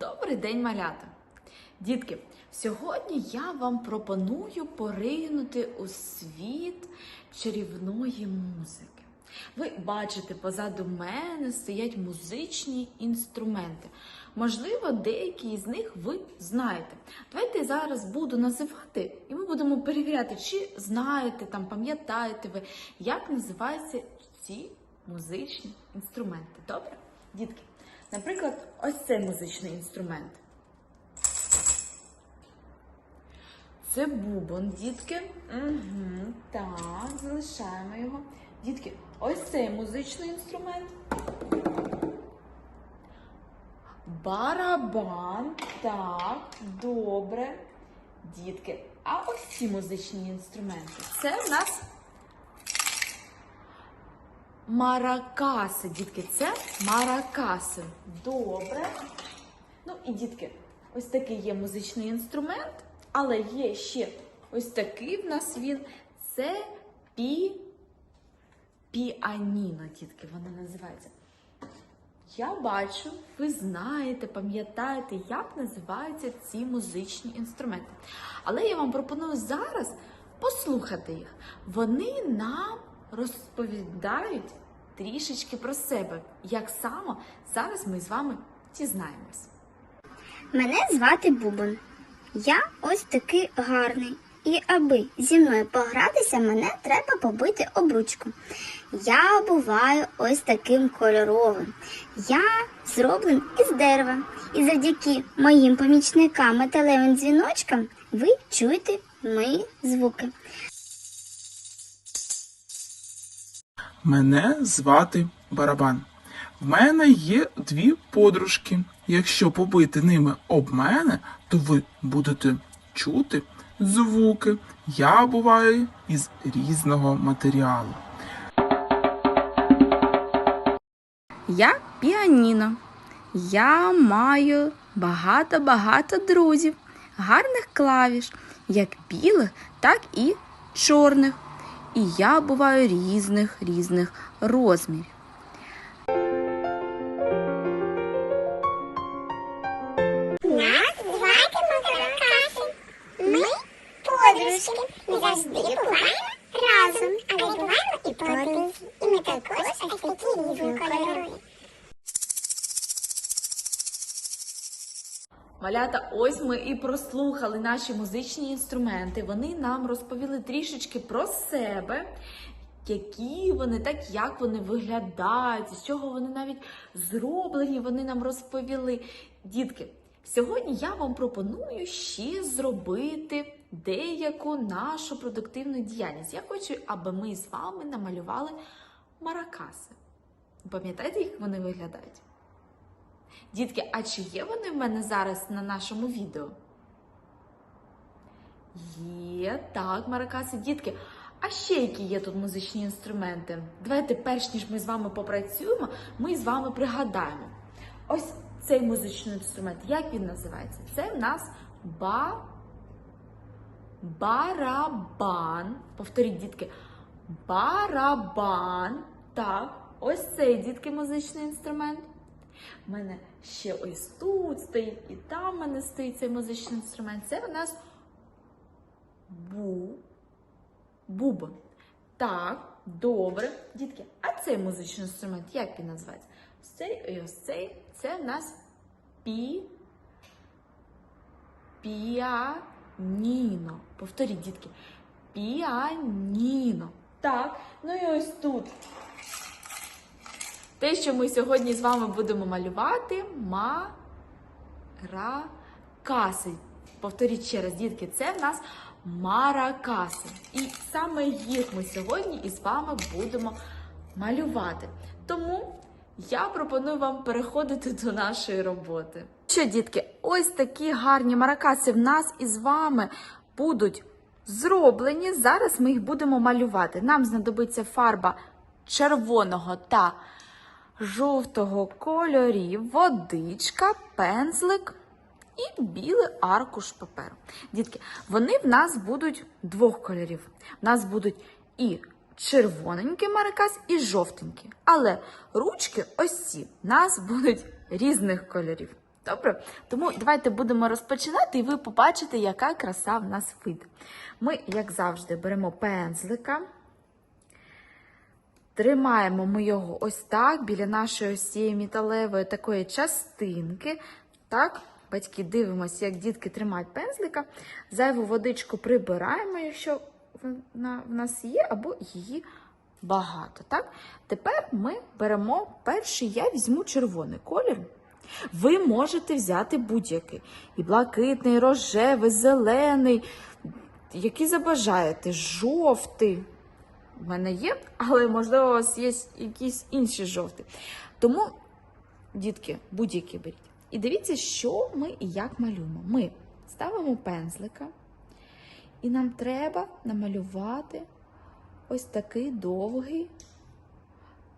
Добрий день, малята! Дітки, сьогодні я вам пропоную поринути у світ чарівної музики. Ви бачите, позаду мене стоять музичні інструменти. Можливо, деякі з них ви знаєте. Давайте я зараз буду називати, і ми будемо перевіряти, чи знаєте там, пам'ятаєте ви, як називаються ці музичні інструменти. Добре? Дітки, наприклад, ось цей музичний інструмент. Це бубон, дітки. Угу, так, залишаємо його. Дітки, ось цей музичний інструмент. Барабан. Так, добре. Дітки. А ось ці музичні інструменти. Це в нас маракаси. Дітки, це маракаси. Добре. Ну і дітки, ось такий є музичний інструмент, але є ще ось такий в нас він. Це пі... піаніно, дітки, воно називається. Я бачу, ви знаєте, пам'ятаєте, як називаються ці музичні інструменти. Але я вам пропоную зараз послухати їх. Вони нам розповідають трішечки про себе. Як саме зараз ми з вами дізнаємось. Мене звати Бубон. Я ось такий гарний. І аби зі мною погратися, мене треба побити обручку. Я буваю ось таким кольоровим. Я зроблений із дерева. І завдяки моїм помічникам металевим дзвіночкам ви чуєте мої звуки. Мене звати Барабан. В мене є дві подружки. Якщо побити ними об мене, то ви будете чути звуки. Я буваю із різного матеріалу. Я піаніно. Я маю багато-багато друзів, гарних клавіш, як білих, так і чорних. І я буваю різних різних розмірів. Нас звати Макаракаси. Ми подружки. Ми завжди буваємо разом, але буваємо і поодинці. І ми також ось такі різнокольорові. Малята, ось ми і прослухали наші музичні інструменти. Вони нам розповіли трішечки про себе, які вони, так як вони виглядають, з чого вони навіть зроблені, вони нам розповіли. Дітки, сьогодні я вам пропоную ще зробити деяку нашу продуктивну діяльність. Я хочу, аби ми з вами намалювали маракаси. Пам'ятаєте, як вони виглядають? Дітки, а чи є вони в мене зараз на нашому відео? Є, так, маракаси, дітки. А ще які є тут музичні інструменти? Давайте, перш ніж ми з вами попрацюємо, ми з вами пригадаємо. Ось цей музичний інструмент, як він називається? Це в нас ба... барабан. Повторіть, дітки. Барабан. Так, ось цей дітки музичний інструмент. У мене ще ось тут стоїть, і там в мене стоїть цей музичний інструмент. Це в нас бу. Бубон. Так, добре. Дітки, а цей музичний інструмент, як він називається? Ось цей і ось цей. Це в нас пі. Піаніно. Повторіть, дітки. Піаніно. Так, ну і ось тут. Те, що ми сьогодні з вами будемо малювати, маракаси. Повторіть ще раз, дітки, це в нас маракаси. І саме їх ми сьогодні із вами будемо малювати. Тому я пропоную вам переходити до нашої роботи. Що, дітки, ось такі гарні маракаси в нас із вами будуть зроблені. Зараз ми їх будемо малювати. Нам знадобиться фарба червоного та жовтого кольорів, водичка, пензлик і білий аркуш паперу. Дітки, вони в нас будуть двох кольорів. В нас будуть і червоненький маракас, і жовтенький. Але ручки ось ці в нас будуть різних кольорів. Добре? Тому давайте будемо розпочинати, і ви побачите, яка краса в нас вийде. Ми, як завжди, беремо пензлика. Тримаємо ми його ось так, біля нашої ось цієї металевої такої частинки. Так, батьки дивимося, як дітки тримають пензлика. Зайву водичку прибираємо, якщо вона в нас є, або її багато. Так? Тепер ми беремо перший, я візьму червоний колір. Ви можете взяти будь-який. І блакитний, і рожевий, зелений, який забажаєте, жовтий. У мене є, але можливо у вас є якісь інші жовті. Тому, дітки, будь-які беріть. І дивіться, що ми і як малюємо. Ми ставимо пензлика, і нам треба намалювати ось такий довгий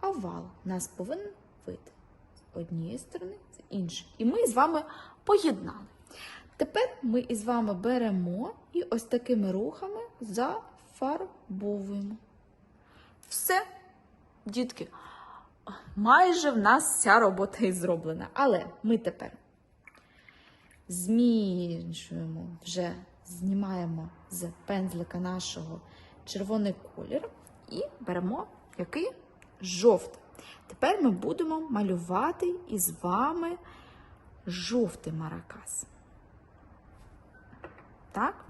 овал. Нас повинен вийти з однієї сторони, з іншої. І ми з вами поєднали. Тепер ми із вами беремо і ось такими рухами зафарбовуємо. Все, дітки, майже в нас вся робота і зроблена. Але ми тепер змінюємо, вже знімаємо з пензлика нашого червоний колір і беремо який жовтий. Тепер ми будемо малювати із вами жовтий маракас. Так?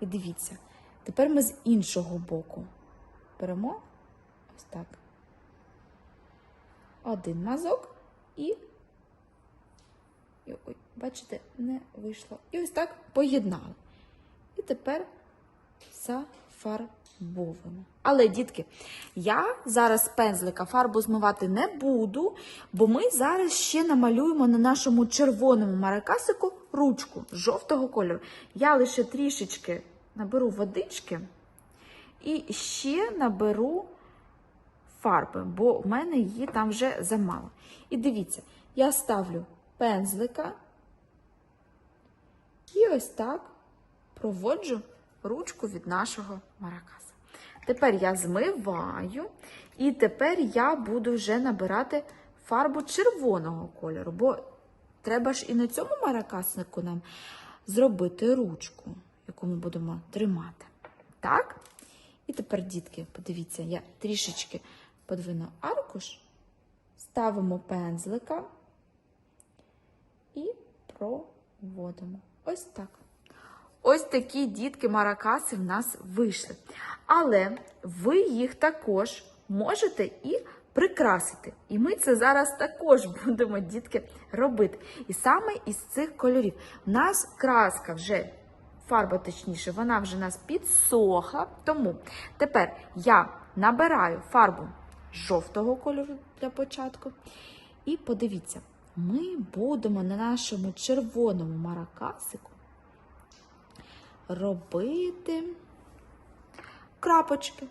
І дивіться, тепер ми з іншого боку беремо ось так. Один мазок і, і ой, бачите, не вийшло. І ось так поєднали. І тепер зафарбовуємо. Але, дітки, я зараз пензлика фарбу змивати не буду, бо ми зараз ще намалюємо на нашому червоному маракасику ручку жовтого кольору. Я лише трішечки наберу водички і ще наберу фарби, бо в мене її там вже замало. І дивіться, я ставлю пензлика і ось так проводжу ручку від нашого маракаса. Тепер я змиваю, і тепер я буду вже набирати фарбу червоного кольору, бо треба ж і на цьому маракаснику нам зробити ручку, яку ми будемо тримати. Так? І тепер, дітки, подивіться, я трішечки подвину аркуш, ставимо пензлика і проводимо. Ось так. Ось такі дітки маракаси в нас вийшли. Але ви їх також можете і прикрасити. І ми це зараз також будемо, дітки, робити. І саме із цих кольорів. У нас краска вже, фарба точніше, вона вже у нас підсохла. Тому тепер я набираю фарбу жовтого кольору для початку. І подивіться, ми будемо на нашому червоному маракасику робити крапочки.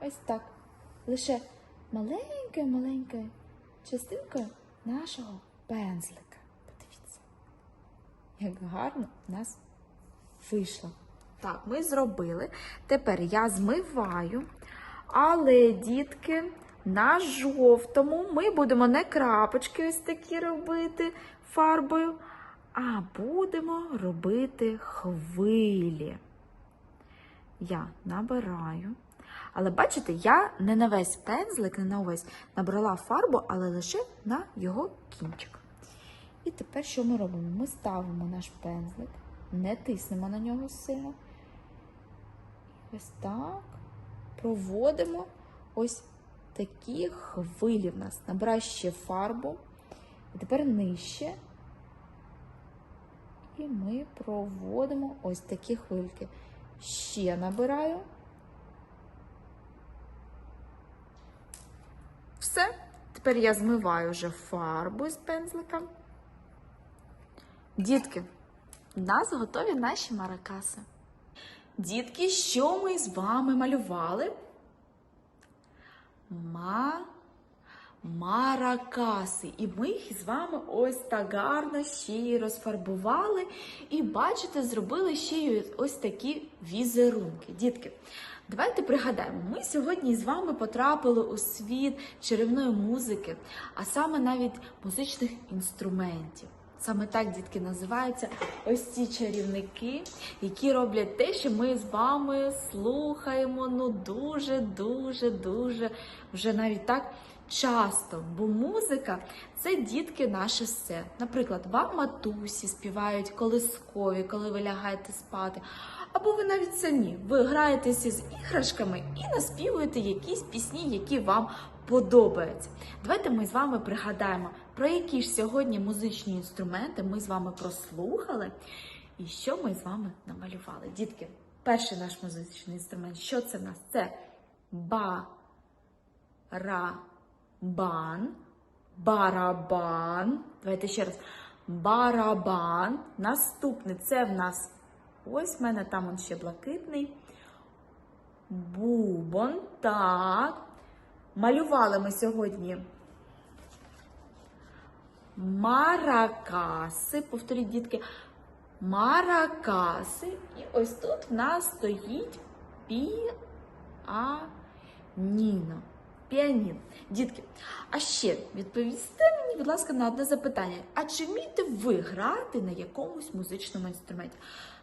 Ось так. Лише маленькою-маленькою частинкою нашого пензлика. Подивіться, як гарно в нас вийшло. Так, ми зробили. Тепер я змиваю. Але, дітки, на жовтому ми будемо не крапочки ось такі робити фарбою, а будемо робити хвилі. Я набираю. Але бачите, я не на весь пензлик, не на увесь набрала фарбу, але лише на його кінчик. І тепер що ми робимо? Ми ставимо наш пензлик, не тиснемо на нього сильно. Ось так. Проводимо ось такі хвилі в нас. Набираю ще фарбу. І тепер нижче. І ми проводимо ось такі хвильки. Ще набираю. Все. Тепер я змиваю вже фарбу з пензлика. Дітки, у нас готові наші маракаси. Дітки, що ми з вами малювали? Ма... Маракаси. І ми їх з вами ось так гарно ще й розфарбували. І бачите, зробили ще й ось такі візерунки. Дітки, Давайте пригадаємо, ми сьогодні з вами потрапили у світ чарівної музики, а саме навіть музичних інструментів. Саме так, дітки, називаються ось ці чарівники, які роблять те, що ми з вами слухаємо ну дуже, дуже, дуже вже навіть так часто. Бо музика це дітки наше все. Наприклад, вам матусі співають колискові, коли ви лягаєте спати. Або ви навіть самі ви граєтеся з іграшками і наспівуєте якісь пісні, які вам подобаються. Давайте ми з вами пригадаємо, про які ж сьогодні музичні інструменти ми з вами прослухали, і що ми з вами намалювали. Дітки, перший наш музичний інструмент, що це в нас? Це барабан, барабан. Давайте ще раз. Барабан. Наступний це в нас ось в мене там он ще блакитний. Бубон. Так. Малювали ми сьогодні маракаси. Повторіть, дітки. Маракаси. І ось тут в нас стоїть піаніно. Піаніно. Дітки, а ще відповісти мені, будь ласка, на одне запитання. А чи вмієте ви грати на якомусь музичному інструменті?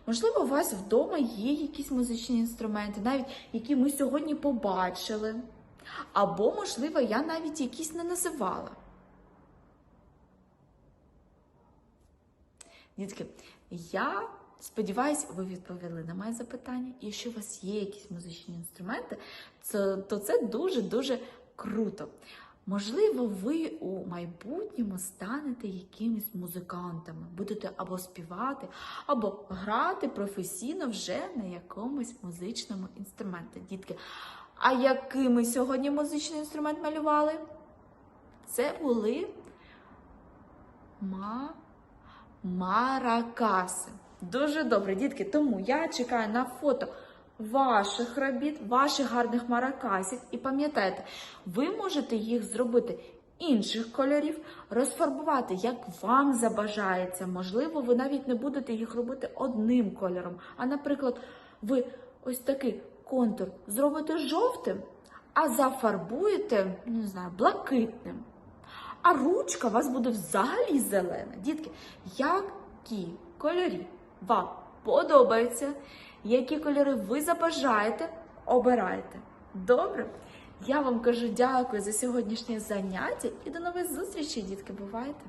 Можливо, у вас вдома є якісь музичні інструменти, навіть які ми сьогодні побачили. Або, можливо, я навіть якісь не називала. Дітки, я сподіваюся, ви відповіли на моє запитання. І якщо у вас є якісь музичні інструменти, то це дуже-дуже круто. Можливо, ви у майбутньому станете якимись музикантами, будете або співати, або грати професійно вже на якомусь музичному інструменті. Дітки, а який ми сьогодні музичний інструмент малювали? Це були ма... маракаси. Дуже добре, дітки. Тому я чекаю на фото ваших робіт, ваших гарних маракасів. І пам'ятайте, ви можете їх зробити інших кольорів, розфарбувати, як вам забажається. Можливо, ви навіть не будете їх робити одним кольором. А, наприклад, ви ось такий контур зробите жовтим, а зафарбуєте, не знаю, блакитним. А ручка у вас буде взагалі зелена. Дітки, які кольорі вам подобаються, які кольори ви забажаєте, обирайте. Добре? Я вам кажу дякую за сьогоднішнє заняття і до нових зустрічей, дітки. Бувайте!